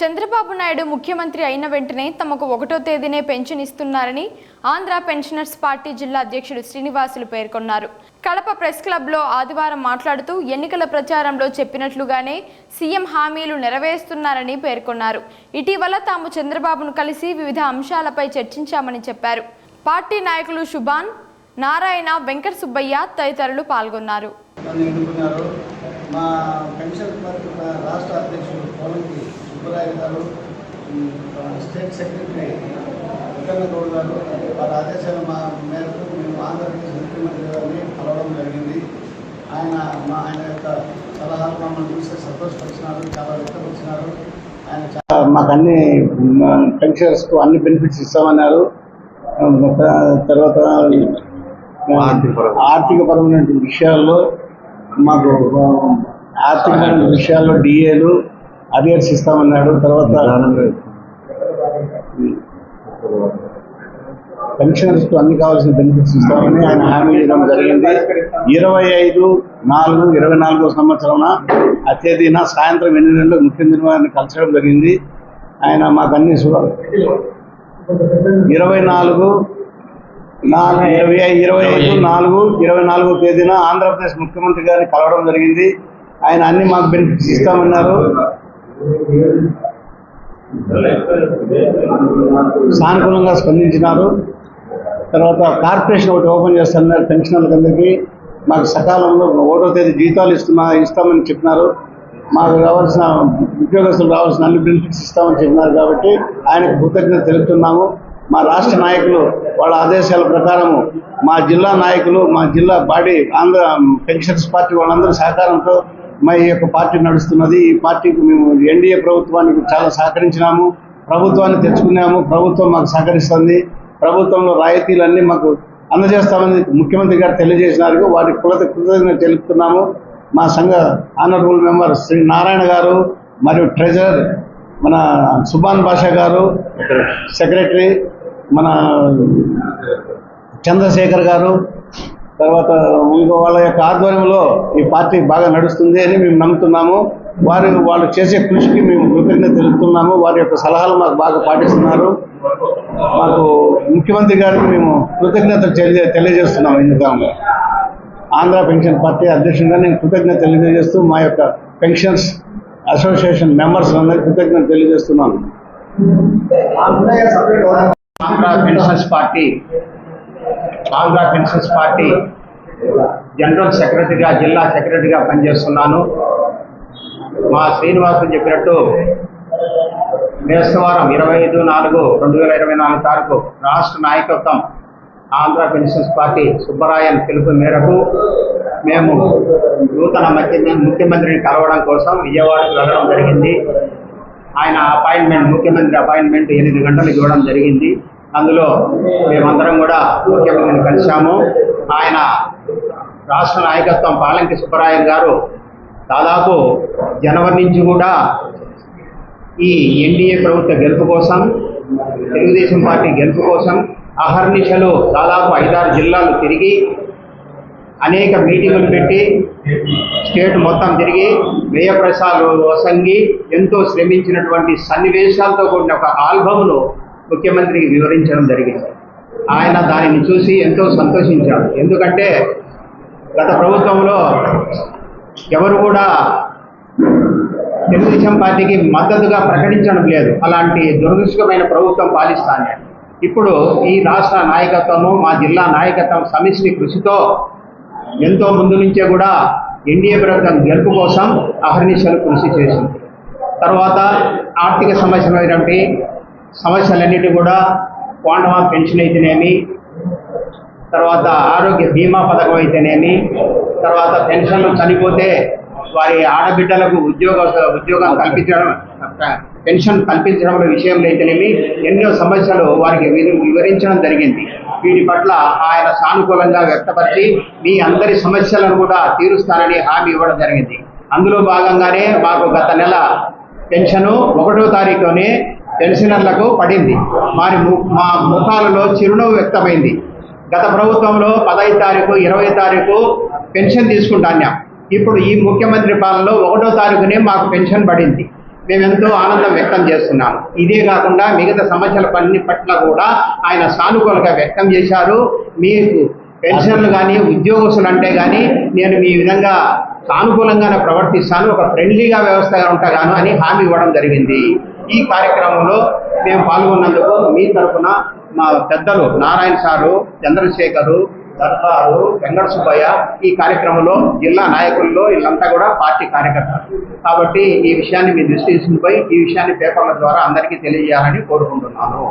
చంద్రబాబు నాయుడు ముఖ్యమంత్రి అయిన వెంటనే తమకు ఒకటో తేదీనే పెన్షన్ ఇస్తున్నారని ఆంధ్ర పెన్షనర్స్ పార్టీ జిల్లా అధ్యక్షుడు శ్రీనివాసులు పేర్కొన్నారు. కడప ప్రెస్ క్లబ్లో ఆదివారం మాట్లాడుతూ ఎన్నికల ప్రచారంలో చెప్పినట్లుగానే సీఎం హామీలు నెరవేరుస్తున్నారని పేర్కొన్నారు. ఇటీవల తాము చంద్రబాబును కలిసి వివిధ అంశాలపై చర్చించామని చెప్పారు. పార్టీ నాయకులు శుభాన్ నారాయణ వెంకట సుబ్బయ్య తదితరులు పాల్గొన్నారు. మా పెన్షన్ రాష్ట్ర అధ్యక్షుడు పవన్ సుబ్బరాయు గారు స్టేట్ సెక్రటరీ వెంకన్న గౌడ్ గారు వారి ఆదేశాల మా మేరకు మేము ఆంధ్రప్రదేశ్ ముఖ్యమంత్రి గారిని కలవడం జరిగింది. ఆయన మా ఆయన యొక్క సలహాలు మమ్మల్ని చూస్తే సంతోషపరిచినారు చాలా వ్యక్తపరిచినారు. ఆయన మాకు అన్ని పెన్షనర్స్కు అన్ని బెనిఫిట్స్ ఇస్తామన్నారు. తర్వాత ఆర్థిక పరమైన విషయాల్లో మాకు ఆర్థిక విషయాల్లో డిఏలు అరియర్స్ ఇస్తామన్నాడు తర్వాత పెన్షనర్స్కు అన్ని కావాల్సిన బెనిఫిట్స్ ఇస్తామని ఆయన హామీ ఇవ్వడం జరిగింది. ఇరవై ఐదు నాలుగు ఇరవై నాలుగో సంవత్సరం తేదీన సాయంత్రం ఎనిమిది గంటలకు ముఖ్యమంత్రి వారిని కలచడం జరిగింది. ఆయన మాకు అన్ని ఇరవై నాలుగు నాలుగు ఇరవై ఇరవై ఐదు నాలుగు ఇరవై నాలుగో తేదీన ఆంధ్రప్రదేశ్ ముఖ్యమంత్రి గారిని కలవడం జరిగింది. ఆయన అన్ని మాకు బెనిఫిట్స్ ఇస్తామన్నారు. సానుకూలంగా స్పందించినారు. తర్వాత కార్పొరేషన్ ఒకటి ఓపెన్ చేస్తున్నారు పెన్షనర్లకు అందరికీ మాకు సకాలంలో ఒకటో తేదీ జీతాలు ఇస్తున్నా ఇస్తామని చెప్పినారు. మాకు రావాల్సిన ఉద్యోగస్తులు రావాల్సిన అన్ని బెనిఫిట్స్ ఇస్తామని చెప్పినారు కాబట్టి ఆయనకు కృతజ్ఞత తెలుపుతున్నాము. మా రాష్ట్ర నాయకులు వాళ్ళ ఆదేశాల ప్రకారము మా జిల్లా నాయకులు మా జిల్లా బాడీ ఆంధ్ర పెన్షన్స్ పార్టీ వాళ్ళందరూ సహకారంతో మా ఈ యొక్క పార్టీ నడుస్తున్నది. ఈ పార్టీకి మేము ఎన్డీఏ ప్రభుత్వానికి చాలా సహకరించినాము. ప్రభుత్వాన్ని తెచ్చుకున్నాము. ప్రభుత్వం మాకు సహకరిస్తుంది. ప్రభుత్వంలో రాయితీలన్నీ మాకు అందజేస్తామని ముఖ్యమంత్రి గారు తెలియజేసినారు. వాటి కృత కృతజ్ఞత తెలుపుతున్నాము. మా సంఘ ఆనరబుల్ మెంబర్ శ్రీ నారాయణ గారు మరియు ట్రెజరర్ మన సుభాన్ బాషా గారు సెక్రటరీ మన చంద్రశేఖర్ గారు తర్వాత ఇంకో వాళ్ళ యొక్క ఆధ్వర్యంలో ఈ పార్టీ బాగా నడుస్తుంది అని మేము నమ్ముతున్నాము. వారు వాళ్ళు చేసే కృషికి మేము కృతజ్ఞత తెలుపుతున్నాము వారి యొక్క సలహాలు మాకు బాగా పాటిస్తున్నారు. మాకు ముఖ్యమంత్రి గారికి మేము కృతజ్ఞతలు తెలియ తెలియజేస్తున్నాము ఇందుకు ఆంధ్ర పెన్షన్ పార్టీ అధ్యక్షుడిగా నేను కృతజ్ఞత తెలియజేస్తూ మా యొక్క పెన్షన్స్ అసోసియేషన్ మెంబర్స్ అందరికీ కృతజ్ఞత తెలియజేస్తున్నాను. Andhra pensions party Andhra pensions party general సెక్రటరీగా జిల్లా సెక్రటరీగా పనిచేస్తున్నాను. మా శ్రీనివాసులు చెప్పినట్టు బేస్తవారం ఇరవై ఐదు నాలుగు రెండు వేల ఇరవై నాలుగు తారీఖు రాష్ట్ర నాయకత్వం ఆంధ్ర పెన్షన్స్ పార్టీ సుబ్బరాయన్ పిలుపు మేరకు మేము నూతన ముఖ్యమంత్రిని కలవడం కోసం విజయవాడకు వెళ్ళడం జరిగింది. ఆయన అపాయింట్మెంట్ ముఖ్యమంత్రి అపాయింట్మెంట్ ఎనిమిది గంటలకు ఇవ్వడం జరిగింది. అందులో మేమందరం కూడా ముఖ్యమంత్రిని కలిశాము. ఆయన రాష్ట్ర నాయకత్వం పాలంకి సుబ్బరాయన్ గారు దాదాపు జనవరి నుంచి కూడా ఈ ఎన్డీఏ ప్రభుత్వ గెలుపు కోసం తెలుగుదేశం పార్టీ గెలుపు కోసం అహర్నిశలు దాదాపు ఐదారు జిల్లాలు తిరిగి అనేక మీటింగులు పెట్టి స్టేట్ మొత్తం తిరిగి వ్యయప్రసాలు వసంగి ఎంతో శ్రమించినటువంటి సన్నివేశాలతో కూడిన ఒక ఆల్బమ్ను ముఖ్యమంత్రికి వివరించడం జరిగింది. ఆయన దానిని చూసి ఎంతో సంతోషించాడు. ఎందుకంటే గత ప్రభుత్వంలో ఎవరు కూడా తెలుగుదేశం పార్టీకి మద్దతుగా ప్రకటించడం లేదు. అలాంటి దురదృష్టమైన ప్రభుత్వం పాలిస్తాను. ఇప్పుడు ఈ రాష్ట్ర నాయకత్వము మా జిల్లా నాయకత్వం సమిష్టి కృషితో ఎంతో ముందు నుంచే కూడా ఎన్డీఏ ప్రభుత్వం గెలుపు కోసం అహర్నిశలు కృషి చేసింది. తర్వాత ఆర్థిక సమస్యలైనటువంటి సమస్యలన్నిటి కూడా క్వాంటమా పెన్షన్ అయితేనేమి తర్వాత ఆరోగ్య బీమా పథకం అయితేనేమి తర్వాత పెన్షన్లు చనిపోతే వారి ఆడబిడ్డలకు ఉద్యోగ ఉద్యోగం కల్పించడం పెన్షన్ కల్పించడం విషయంలో అయితేనేమి ఎన్నో సమస్యలు వారికి వివరించడం జరిగింది. వీటి పట్ల ఆయన సానుకూలంగా వ్యక్తపరిచి మీ అందరి సమస్యలను కూడా తీరుస్తానని హామీ ఇవ్వడం జరిగింది. అందులో భాగంగానే మాకు గత నెల పెన్షను ఒకటో తారీఖునే పెన్షనర్లకు పడింది. మరి మా ముఖాలలో చిరునవ్వు వ్యక్తమైంది. గత ప్రభుత్వంలో పదహైదు తారీఖు ఇరవై తారీఖు పెన్షన్ తీసుకుంటాన్నాం. ఇప్పుడు ఈ ముఖ్యమంత్రి పాలనలో ఒకటో తారీఖునే మాకు పెన్షన్ పడింది. మేమెంతో ఆనందం వ్యక్తం చేస్తున్నాం. ఇదే కాకుండా మిగతా సమస్యల పని పట్ల కూడా ఆయన సానుకూలంగా వ్యక్తం చేశారు. మీకు పెన్షన్లు కానీ ఉద్యోగస్తులు అంటే కానీ నేను మీ విధంగా సానుకూలంగానే ప్రవర్తిస్తాను ఒక ఫ్రెండ్లీగా వ్యవస్థగా ఉంటాను అని హామీ ఇవ్వడం జరిగింది. ఈ కార్యక్రమంలో మేము పాల్గొన్నందుకు మీ తరఫున మా పెద్దలు నారాయణ సారు చంద్రశేఖరు దర్బారు వెంకట సుబ్బయ్య ఈ కార్యక్రమంలో జిల్లా నాయకుల్లో వీళ్ళంతా కూడా పార్టీ కార్యకర్తలు. కాబట్టి ఈ విషయాన్ని మీ దృష్టి తీసుకుని పోయి ఈ విషయాన్ని పేపర్ల ద్వారా అందరికీ తెలియజేయాలని కోరుకుంటున్నాను.